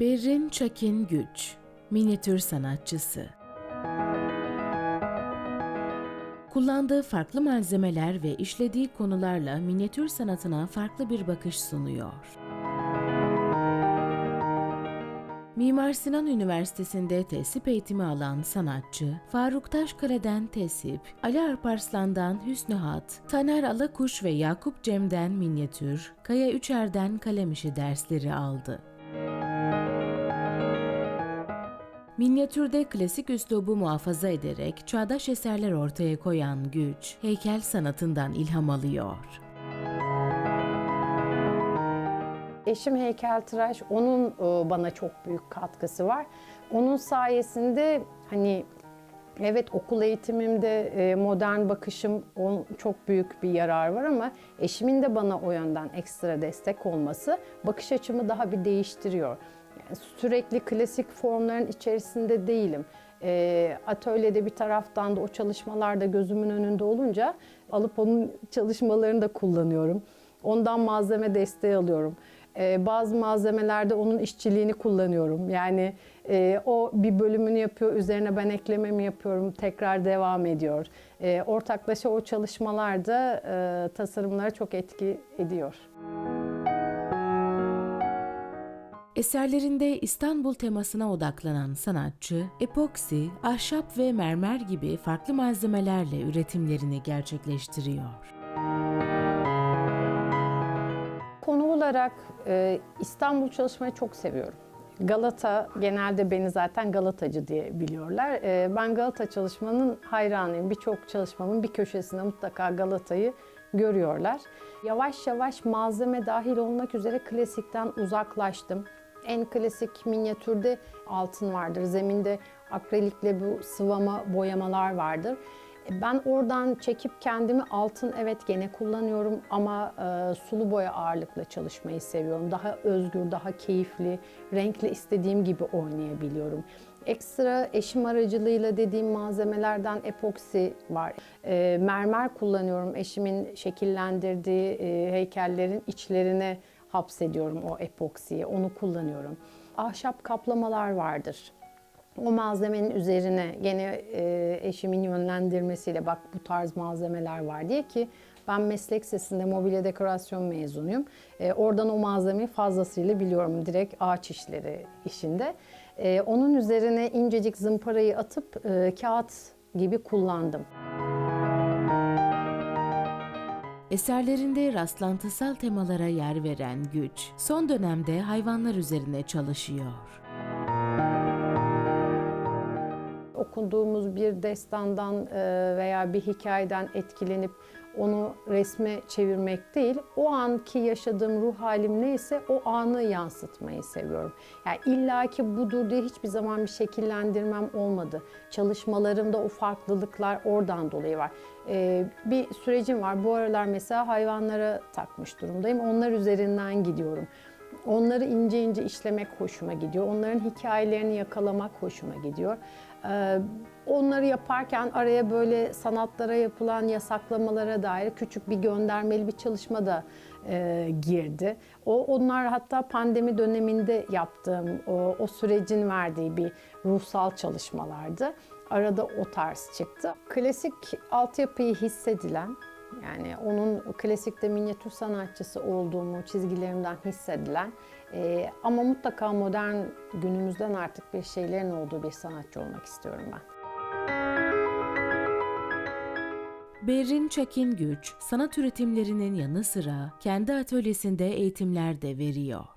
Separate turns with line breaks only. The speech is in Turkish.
Berrin Çakin Güç, minyatür sanatçısı. Kullandığı farklı malzemeler ve işlediği konularla minyatür sanatına farklı bir bakış sunuyor. Mimar Sinan Üniversitesi'nde tesip eğitimi alan sanatçı, Faruk Taşkale'den tesip, Ali Alparslan'dan Hüsnü Hat, Taner Alakuş ve Yakup Cem'den minyatür, Kaya Üçer'den kalem işi dersleri aldı. Minyatürde klasik üslubu muhafaza ederek çağdaş eserler ortaya koyan güç, heykel sanatından ilham alıyor.
Eşim heykeltıraş, onun e, bana çok büyük katkısı var. Onun sayesinde hani evet okul eğitimimde e, modern bakışım çok büyük bir yarar var ama eşimin de bana o yönden ekstra destek olması bakış açımı daha bir değiştiriyor. Sürekli klasik formların içerisinde değilim. E, atölyede bir taraftan da o çalışmalar da gözümün önünde olunca alıp onun çalışmalarını da kullanıyorum. Ondan malzeme desteği alıyorum. Ee, bazı malzemelerde onun işçiliğini kullanıyorum. Yani e, o bir bölümünü yapıyor, üzerine ben eklememi yapıyorum, tekrar devam ediyor. E, ortaklaşa o çalışmalarda e, tasarımlara çok etki ediyor.
Eserlerinde İstanbul temasına odaklanan sanatçı, epoksi, ahşap ve mermer gibi farklı malzemelerle üretimlerini gerçekleştiriyor.
Konu olarak e, İstanbul çalışmayı çok seviyorum. Galata genelde beni zaten Galatacı diye biliyorlar. E, ben Galata çalışmanın hayranıyım. Birçok çalışmamın bir köşesinde mutlaka Galata'yı görüyorlar. Yavaş yavaş malzeme dahil olmak üzere klasikten uzaklaştım. En klasik minyatürde altın vardır. Zeminde akrilikle bu sıvama boyamalar vardır. Ben oradan çekip kendimi altın evet gene kullanıyorum ama e, sulu boya ağırlıkla çalışmayı seviyorum. Daha özgür, daha keyifli, renkli istediğim gibi oynayabiliyorum. Ekstra eşim aracılığıyla dediğim malzemelerden epoksi var. E, mermer kullanıyorum. Eşimin şekillendirdiği e, heykellerin içlerine hapsediyorum o epoksiyi. Onu kullanıyorum. Ahşap kaplamalar vardır. O malzemenin üzerine gene e, eşimin yönlendirmesiyle bak bu tarz malzemeler var diye ki ben meslek sesinde mobilya dekorasyon mezunuyum. E, oradan o malzemeyi fazlasıyla biliyorum direkt ağaç işleri işinde. E, onun üzerine incecik zımparayı atıp e, kağıt gibi kullandım.
Eserlerinde rastlantısal temalara yer veren güç, son dönemde hayvanlar üzerine çalışıyor.
Okuduğumuz bir destandan e, veya bir hikayeden etkilenip onu resme çevirmek değil, o anki yaşadığım ruh halim neyse o anı yansıtmayı seviyorum. Yani illaki budur diye hiçbir zaman bir şekillendirmem olmadı. Çalışmalarımda o farklılıklar oradan dolayı var. E, bir sürecim var. Bu aralar mesela hayvanlara takmış durumdayım. Onlar üzerinden gidiyorum. Onları ince ince işlemek hoşuma gidiyor. Onların hikayelerini yakalamak hoşuma gidiyor. Ee, onları yaparken araya böyle sanatlara yapılan yasaklamalara dair küçük bir göndermeli bir çalışma da e, girdi. O onlar hatta pandemi döneminde yaptığım o, o sürecin verdiği bir ruhsal çalışmalardı. Arada o tarz çıktı. Klasik altyapıyı hissedilen yani onun klasikte minyatür sanatçısı olduğumu çizgilerimden hissedilen e, ama mutlaka modern günümüzden artık bir şeylerin olduğu bir sanatçı olmak istiyorum ben.
Berrin Çakin Güç, sanat üretimlerinin yanı sıra kendi atölyesinde eğitimler de veriyor.